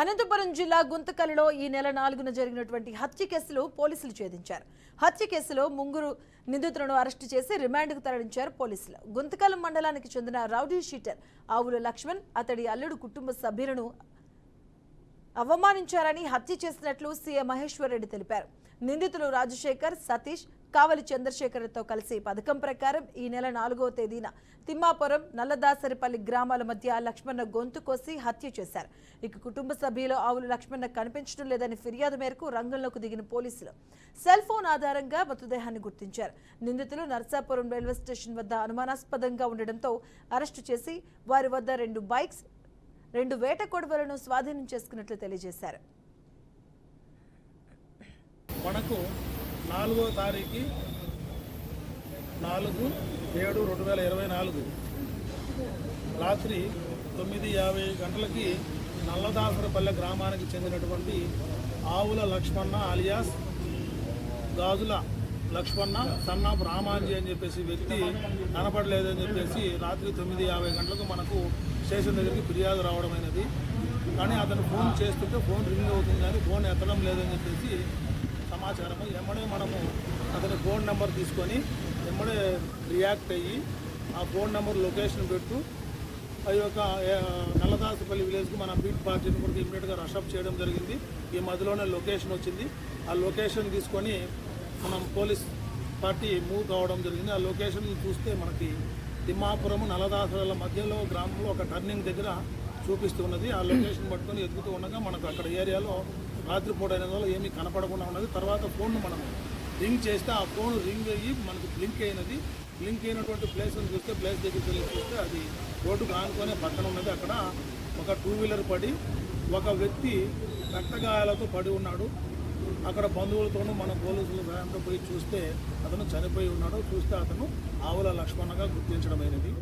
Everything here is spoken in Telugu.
అనంతపురం జిల్లా గుంతకల్లో ఈ నెల నాలుగున జరిగినటువంటి హత్య కేసులో పోలీసులు ఛేదించారు. హత్య కేసులో ముంగురు నిందితులను అరెస్టు చేసి రిమాండ్కు తరలించారు పోలీసులు. గుంతకల్ మండలానికి చెందిన రౌడీ షీటర్ ఆవుల లక్ష్మణ్ అతడి అల్లుడు కుటుంబ సభ్యులను అవమానించారని హత్య చేసినట్లు సీఎం మహేశ్వర్ రెడ్డి తెలిపారు. నిందితులు రాజశేఖర్ సతీష్ కావలి చంద్రశేఖర్తో కలిసి పథకం ప్రకారం ఈ నెల నాలుగవ తేదీన తిమ్మాపురం నల్లదాసరిపల్లి గ్రామాల మధ్య లక్ష్మణ గొంతు కోసి హత్య చేశారు. ఇక కుటుంబ సభ్యులు ఆవులు లక్ష్మణ కనిపించడం లేదని ఫిర్యాదు మేరకు రంగంలోకి దిగిన పోలీసులు సెల్ ఫోన్ ఆధారంగా మృతదేహాన్ని గుర్తించారు. నిందితులు నర్సాపురం రైల్వే స్టేషన్ వద్ద అనుమానాస్పదంగా ఉండడంతో అరెస్టు చేసి వారి వద్ద రెండు బైక్స్ రెండు వేట కొడవలను స్వాధీనం చేసుకున్నట్లు తెలియజేశారు. మనకు నాలుగో తారీఖు నాలుగు ఏడు రెండు వేల ఇరవై నాలుగు. రాత్రి తొమ్మిది యాభై గంటలకి నల్లదాసరపల్లె గ్రామానికి చెందినటువంటి ఆవుల లక్ష్మణ అలియాస్ గాజుల లక్ష్మణ సన్నాపు రామాంజీ అని చెప్పేసి వ్యక్తి కనపడలేదని చెప్పేసి రాత్రి తొమ్మిది యాభై గంటలకు మనకు స్టేషన్ దగ్గరికి ఫిర్యాదు రావడమైనది కానీ అతను ఫోన్ చేస్తుంటే ఫోన్ రింగ్ అవుతుంది కానీ ఫోన్ ఎత్తడం లేదని చెప్పేసి సమాచారము ఎమ్మడే మనము అతని ఫోన్ నెంబర్ తీసుకొని ఎమ్మడే రియాక్ట్ అయ్యి ఆ ఫోన్ నెంబర్ లొకేషన్ పెట్టు. ఆ యొక్క నల్లదాసుపల్లి విలేజ్కి మన బీట్ పార్టీని కూడా ఇమీడియట్గా రషప్ చేయడం జరిగింది. ఈ మధ్యలోనే లొకేషన్ వచ్చింది. ఆ లొకేషన్ తీసుకొని మనం పోలీస్ పార్టీ మూవ్ కావడం జరిగింది. ఆ లొకేషన్ చూస్తే మనకి తిమ్మాపురం నల్లదాసుల మధ్యలో గ్రామంలో ఒక టర్నింగ్ దగ్గర చూపిస్తున్నది ఆ లొకేషన్ పట్టుకొని ఎదుగుతూ ఉండగా మనకు అక్కడ ఏరియాలో రాత్రిపూట అయిన వల్ల ఏమీ కనపడకుండా ఉన్నది. తర్వాత ఫోన్ మనం రింగ్ చేస్తే ఆ ఫోన్ రింగ్ అయ్యి మనకు బ్లింక్ అయినది. బ్లింక్ అయినటువంటి ప్లేస్ చూస్తే ప్లేస్ దగ్గరికి వెళ్ళి చూస్తే అది రోడ్డుకు ఆనుకొని పక్కన ఉన్నది. అక్కడ ఒక టూ వీలర్ పడి ఒక వ్యక్తి రక్తగాయాలతో పడి ఉన్నాడు. అక్కడ బంధువులతోనూ మన పోలీసుల సహాయంతో పోయి చూస్తే అతను చనిపోయి ఉన్నాడు. చూస్తే అతను ఆవుల లక్ష్మణగా గుర్తించడమైనది.